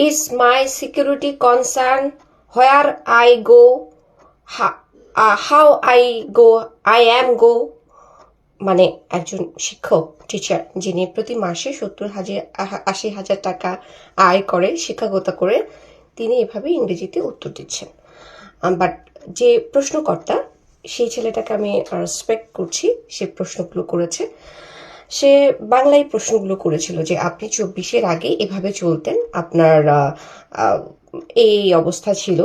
is my security concern. Where I go, ha- uh, how I go, I am go. মানে একজন শিক্ষক teacher যিনি প্রতি মাসে সত্তর হাজার আশি হাজার টাকা আয় করে শিক্ষকতা করে তিনি এভাবে ইংরেজিতে উত্তর দিচ্ছেন। বাট যে প্রশ্নকর্তা সেই ছেলেটাকে আমি রেসপেক্ট করছি সে প্রশ্নগুলো করেছে। সে বাংলায় প্রশ্নগুলো করেছিল যে, আপনি চব্বিশের আগে এভাবে চলতেন, আপনার এই অবস্থা ছিল,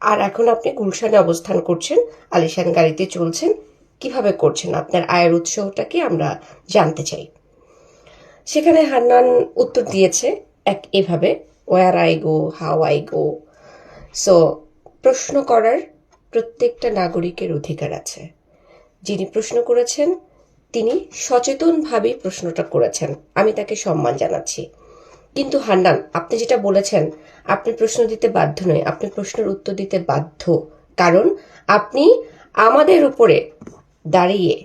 আর এখন আপনি গুলশানে অবস্থান করছেন, আলিশান গাড়িতে চলছেন, কীভাবে করছেন? আপনার আয়ের উৎসটাকে আমরা জানতে চাই? সেখানে হান্নান উত্তর দিয়েছে, এক, এভাবে where I go how I go so প্রশ্ন করার প্রত্যেকটা নাগরিকের অধিকার আছে। যিনি প্রশ্ন করেছেন তিনি সচেতনভাবে প্রশ্নটা করেছেন। আমি তাকে সম্মান জানাচ্ছি। কিন্তু হান্নান, আপনি যেটা বলেছেন, আপনি প্রশ্ন দিতে বাধ্য নয়। আপনি প্রশ্নের উত্তর দিতে বাধ্য। কারণ আপনি আমাদের উপরে দাঁড়িয়ে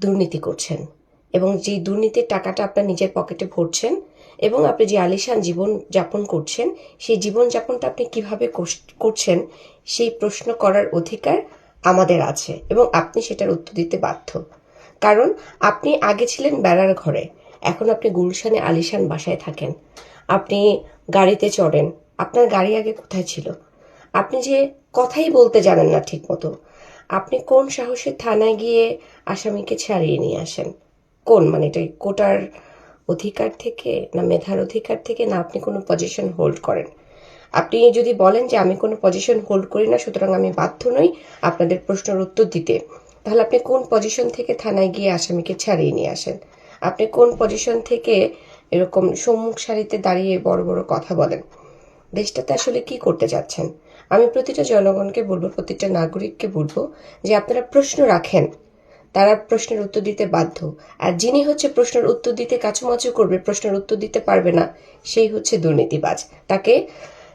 দুর্নীতি করছেন এবং যে দুর্নীতির টাকাটা আপনার নিজের পকেটে ভরছেন এবং আপনি যে আলিশান জীবন যাপন করছেন, সেই জীবন যাপনটা আপনি কীভাবে করছেন, সেই প্রশ্ন করার অধিকার আমাদের আছে এবং আপনি সেটার উত্তর দিতে বাধ্য। কারণ আপনি আগে ছিলেন বেড়ার ঘরে। এখন আপনি গুলশানে আলিশান বাসায় থাকেন। আপনি গাড়িতে চড়েন। আপনার গাড়ি আগে কোথায় ছিল? আপনি যে কথাই বলতে জানেন না ঠিক মতো আপনি কোন সাহসে থানায় গিয়ে আসামিকে ছাড়িয়ে নিয়ে আসেন? কোন? মানে এটা কোটার অধিকার থেকে না মেধার অধিকার থেকে না আপনি কোনো পজিশন হোল্ড করেন? আপনি যদি বলেন যে আমি কোনো পজিশন হোল্ড করি না, সুতরাং আমি বাধ্য নই আপনাদের প্রশ্নের উত্তর দিতে। তাহলে আপনি কোন পজিশন থেকে থানায় গিয়ে আসামিকে ছাড়িয়ে নিয়ে আসেন? আপনি কোন পজিশন থেকে এরকম সম্মুখ সারিতে দাঁড়িয়ে বড় বড় কথা বলেন? দেশটাতে আসলে কি করতে যাচ্ছেন? আমি প্রতিটা জনগণকে বলব, প্রতিটা নাগরিককে বলব যে আপনারা প্রশ্ন রাখেন। তারা প্রশ্নের উত্তর দিতে বাধ্য। আর যিনি হচ্ছে প্রশ্নের উত্তর দিতে কাছুমাচু করবে, প্রশ্নের উত্তর দিতে পারবে না, সেই হচ্ছে দুর্নীতিবাজ। তাকে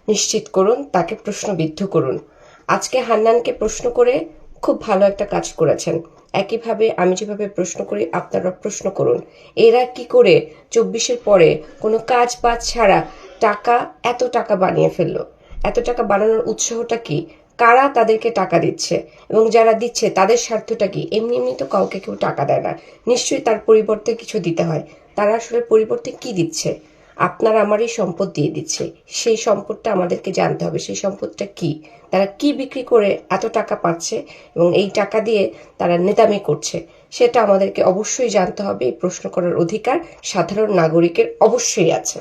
নিশ্চিত করুন, তাকে প্রশ্নবিদ্ধ করুন। আজকে হান্নানকে প্রশ্ন করে খুব ভালো একটা কাজ করেছেন। একইভাবে আমি যেভাবে প্রশ্ন করি, আপনারা প্রশ্ন করুন। এরা কি করে চব্বিশের পরে কোনো কাজ বাজ ছাড়া টাকা, এত টাকা বানিয়ে ফেলল? এত টাকা বানানোর উৎসাহটা কি? কারা তাদেরকে টাকা দিচ্ছে? এবং যারা দিচ্ছে, তাদের স্বার্থটা কি? এমনি এমনি তো কাউকে কেউ টাকা দেয় না। নিশ্চয়ই তার পরিবর্তে কিছু দিতে হয়। তারা আসলে পরিবর্তে কি দিচ্ছে? আপনার এই সম্পদ দিয়ে দিচ্ছে। সেই সম্পদটা আমাদেরকে জানতে হবে। সেই সম্পদটা কি? তারা কি বিক্রি করে এত টাকা পাচ্ছে এবং এই টাকা দিয়ে তারা নেতামি করছে? সেটা আমাদেরকে অবশ্যই জানতে হবে। এই প্রশ্ন করার অধিকার সাধারণ নাগরিকের অবশ্যই আছে।